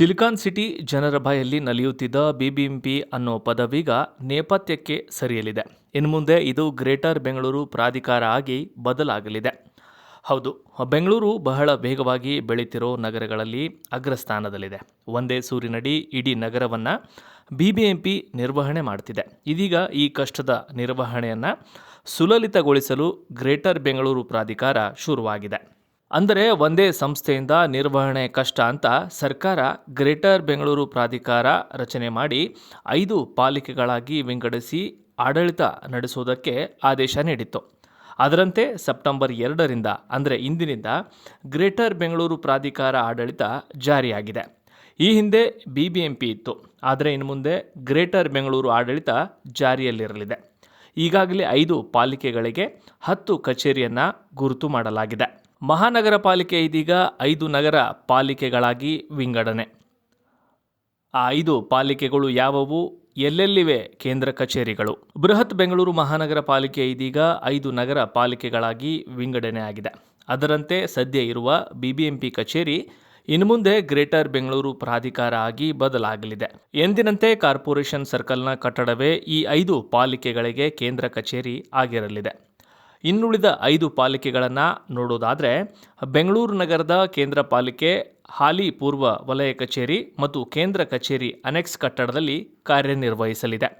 Silicon city ಜನರ ಬಾಯಲ್ಲಿ ನಲಿಯುತ್ತಿದ್ದ BBMP ಅನ್ನೋ ಪದವೀಗ ನೇಪಥ್ಯಕ್ಕೆ ಸರಿಯಲಿದೆ. ಇನ್ನು ಮುಂದೆ ಇದು ಗ್ರೇಟರ್ ಬೆಂಗಳೂರು ಪ್ರಾಧಿಕಾರ ಆಗಿ ಬದಲಾಗಲಿದೆ. ಹೌದು, ಬೆಂಗಳೂರು ಬಹಳ ವೇಗವಾಗಿ ಬೆಳೀತಿರೋ ನಗರಗಳಲ್ಲಿ ಅಗ್ರಸ್ಥಾನದಲ್ಲಿದೆ. ಒಂದೇ ಸೂರಿನಡಿ ಇಡೀ ನಗರವನ್ನು ಬಿಬಿಎಂಪಿ ನಿರ್ವಹಣೆ ಮಾಡ್ತಿದೆ. ಇದೀಗ ಈ ಕಷ್ಟದ ನಿರ್ವಹಣೆಯನ್ನು ಸುಲಲಿತಗೊಳಿಸಲು ಗ್ರೇಟರ್ ಬೆಂಗಳೂರು ಪ್ರಾಧಿಕಾರ ಶುರುವಾಗಿದೆ. ಅಂದರೆ ಒಂದೇ ಸಂಸ್ಥೆಯಿಂದ ನಿರ್ವಹಣೆ ಕಷ್ಟ ಅಂತ ಸರ್ಕಾರ ಗ್ರೇಟರ್ ಬೆಂಗಳೂರು ಪ್ರಾಧಿಕಾರ ರಚನೆ ಮಾಡಿ ಐದು ಪಾಲಿಕೆಗಳಾಗಿ ವಿಂಗಡಿಸಿ ಆಡಳಿತ ನಡೆಸುವುದಕ್ಕೆ ಆದೇಶ ನೀಡಿತ್ತು. ಅದರಂತೆ ಸೆಪ್ಟೆಂಬರ್ ಎರಡರಿಂದ, ಅಂದರೆ ಇಂದಿನಿಂದ ಗ್ರೇಟರ್ ಬೆಂಗಳೂರು ಪ್ರಾಧಿಕಾರ ಆಡಳಿತ ಜಾರಿಯಾಗಿದೆ. ಈ ಹಿಂದೆ ಬಿ ಬಿ ಎಂ ಪಿ ಇತ್ತು, ಆದರೆ ಇನ್ನು ಮುಂದೆ ಗ್ರೇಟರ್ ಬೆಂಗಳೂರು ಆಡಳಿತ ಜಾರಿಯಲ್ಲಿರಲಿದೆ. ಈಗಾಗಲೇ ಐದು ಪಾಲಿಕೆಗಳಿಗೆ ಹತ್ತು ಕಚೇರಿಯನ್ನು ಗುರುತು ಮಾಡಲಾಗಿದೆ. ಮಹಾನಗರ ಪಾಲಿಕೆ ಇದೀಗ ಐದು ನಗರ ಪಾಲಿಕೆಗಳಾಗಿ ವಿಂಗಡಣೆ. ಆ ಐದು ಪಾಲಿಕೆಗಳು ಯಾವುವು? ಎಲ್ಲೆಲ್ಲಿವೆ? ಕೇಂದ್ರ ಕಚೇರಿಗಳು. ಬೃಹತ್ ಬೆಂಗಳೂರು ಮಹಾನಗರ ಪಾಲಿಕೆ ಇದೀಗ ಐದು ನಗರ ಪಾಲಿಕೆಗಳಾಗಿ ವಿಂಗಡಣೆ ಆಗಿದೆ. ಅದರಂತೆ ಸದ್ಯ ಇರುವ ಬಿಬಿಎಂಪಿ ಕಚೇರಿ ಇನ್ನು ಮುಂದೆ ಗ್ರೇಟರ್ ಬೆಂಗಳೂರು ಪ್ರಾಧಿಕಾರ ಆಗಿ ಬದಲಾಗಲಿದೆ. ಎಂದಿನಂತೆ ಕಾರ್ಪೊರೇಷನ್ ಸರ್ಕಲ್ನ ಕಟ್ಟಡವೇ ಈ ಐದು ಪಾಲಿಕೆಗಳಿಗೆ ಕೇಂದ್ರ ಕಚೇರಿ ಆಗಿರಲಿದೆ. ಇನ್ನುಳಿದ ಐದು ಪಾಲಿಕೆಗಳನ್ನು ನೋಡೋದಾದರೆ ಬೆಂಗಳೂರು ನಗರದ ಕೇಂದ್ರ ಪಾಲಿಕೆ, ಹಾಲಿ ಪೂರ್ವ ವಲಯ ಕಚೇರಿ ಮತ್ತು ಕೇಂದ್ರ ಕಚೇರಿ ಅನೆಕ್ಸ್ ಕಟ್ಟಡದಲ್ಲಿ ಕಾರ್ಯನಿರ್ವಹಿಸಲಿದೆ.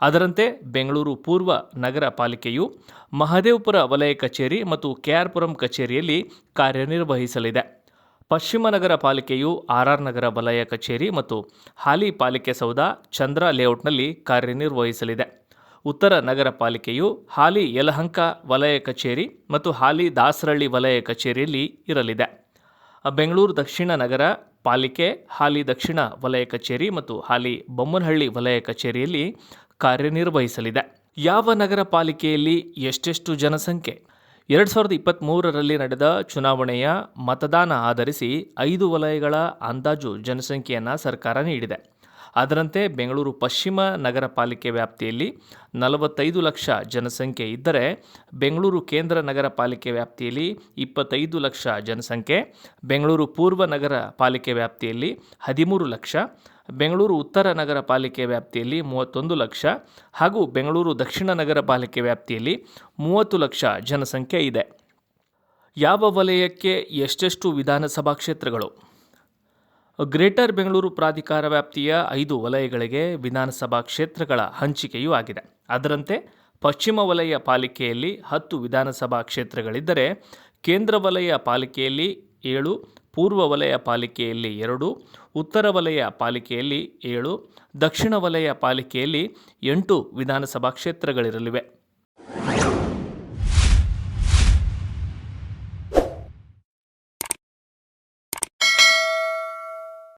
ಅದರಂತೆ ಬೆಂಗಳೂರು ಪೂರ್ವ ನಗರ ಪಾಲಿಕೆಯು ಮಹದೇವಪುರ ವಲಯ ಕಚೇರಿ ಮತ್ತು ಕೆಆರ್ಪುರಂ ಕಚೇರಿಯಲ್ಲಿ ಕಾರ್ಯನಿರ್ವಹಿಸಲಿದೆ. ಪಶ್ಚಿಮ ನಗರ ಪಾಲಿಕೆಯು ಆರ್ ಆರ್ ನಗರ ವಲಯ ಕಚೇರಿ ಮತ್ತು ಹಾಲಿ ಪಾಲಿಕೆ ಸೌಧ ಚಂದ್ರ ಲೇಔಟ್ನಲ್ಲಿ ಕಾರ್ಯನಿರ್ವಹಿಸಲಿದೆ. ಉತ್ತರ ನಗರ ಪಾಲಿಕೆಯು ಹಾಲಿ ಯಲಹಂಕ ವಲಯ ಕಚೇರಿ ಮತ್ತು ಹಾಲಿ ದಾಸರಳ್ಳಿ ವಲಯ ಕಚೇರಿಯಲ್ಲಿ ಇರಲಿದೆ. ಬೆಂಗಳೂರು ದಕ್ಷಿಣ ನಗರ ಪಾಲಿಕೆ, ಹಾಲಿ ದಕ್ಷಿಣ ವಲಯ ಕಚೇರಿ ಮತ್ತು ಹಾಲಿ ಬೊಮ್ಮನಹಳ್ಳಿ ವಲಯ ಕಚೇರಿಯಲ್ಲಿ ಕಾರ್ಯನಿರ್ವಹಿಸಲಿದೆ. ಯಾವ ನಗರ ಪಾಲಿಕೆಯಲ್ಲಿ ಎಷ್ಟೆಷ್ಟು ಜನಸಂಖ್ಯೆ? ಎರಡು ಸಾವಿರದ ಇಪ್ಪತ್ತ್ಮೂರರಲ್ಲಿ ನಡೆದ ಚುನಾವಣೆಯ ಮತದಾನ ಆಧರಿಸಿ ಐದು ವಲಯಗಳ ಅಂದಾಜು ಜನಸಂಖ್ಯೆಯನ್ನು ಸರ್ಕಾರ ನೀಡಿದೆ. ಅದರಂತೆ ಬೆಂಗಳೂರು ಪಶ್ಚಿಮ ನಗರ ಪಾಲಿಕೆ ವ್ಯಾಪ್ತಿಯಲ್ಲಿ ನಲವತ್ತೈದು ಲಕ್ಷ ಜನಸಂಖ್ಯೆ ಇದ್ದರೆ ಬೆಂಗಳೂರು ಕೇಂದ್ರ ನಗರ ಪಾಲಿಕೆ ವ್ಯಾಪ್ತಿಯಲ್ಲಿ ಇಪ್ಪತ್ತೈದು ಲಕ್ಷ ಜನಸಂಖ್ಯೆ, ಬೆಂಗಳೂರು ಪೂರ್ವ ನಗರ ಪಾಲಿಕೆ ವ್ಯಾಪ್ತಿಯಲ್ಲಿ ಹದಿಮೂರು ಲಕ್ಷ, ಬೆಂಗಳೂರು ಉತ್ತರ ನಗರ ಪಾಲಿಕೆ ವ್ಯಾಪ್ತಿಯಲ್ಲಿ ಮೂವತ್ತೊಂದು ಲಕ್ಷ ಹಾಗೂ ಬೆಂಗಳೂರು ದಕ್ಷಿಣ ನಗರ ಪಾಲಿಕೆ ವ್ಯಾಪ್ತಿಯಲ್ಲಿ ಮೂವತ್ತು ಲಕ್ಷ ಜನಸಂಖ್ಯೆ ಇದೆ. ಯಾವ ವಲಯಕ್ಕೆ ಎಷ್ಟೆಷ್ಟು ವಿಧಾನಸಭಾ ಕ್ಷೇತ್ರಗಳು? ಗ್ರೇಟರ್ ಬೆಂಗಳೂರು ಪ್ರಾಧಿಕಾರ ವ್ಯಾಪ್ತಿಯ ಐದು ವಲಯಗಳಿಗೆ ವಿಧಾನಸಭಾ ಕ್ಷೇತ್ರಗಳ ಹಂಚಿಕೆಯೂ ಆಗಿದೆ. ಅದರಂತೆ, ಪಶ್ಚಿಮ ವಲಯ ಪಾಲಿಕೆಯಲ್ಲಿ ಹತ್ತು ವಿಧಾನಸಭಾ ಕ್ಷೇತ್ರಗಳಿದ್ದರೆ, ಕೇಂದ್ರ ವಲಯ ಪಾಲಿಕೆಯಲ್ಲಿ ಏಳು, ಪೂರ್ವ ವಲಯ ಪಾಲಿಕೆಯಲ್ಲಿ ಎರಡು, ಉತ್ತರ ವಲಯ ಪಾಲಿಕೆಯಲ್ಲಿ ಏಳು, ದಕ್ಷಿಣ ವಲಯ ಪಾಲಿಕೆಯಲ್ಲಿ ಎಂಟು ವಿಧಾನಸಭಾ ಕ್ಷೇತ್ರಗಳಿರಲಿವೆ.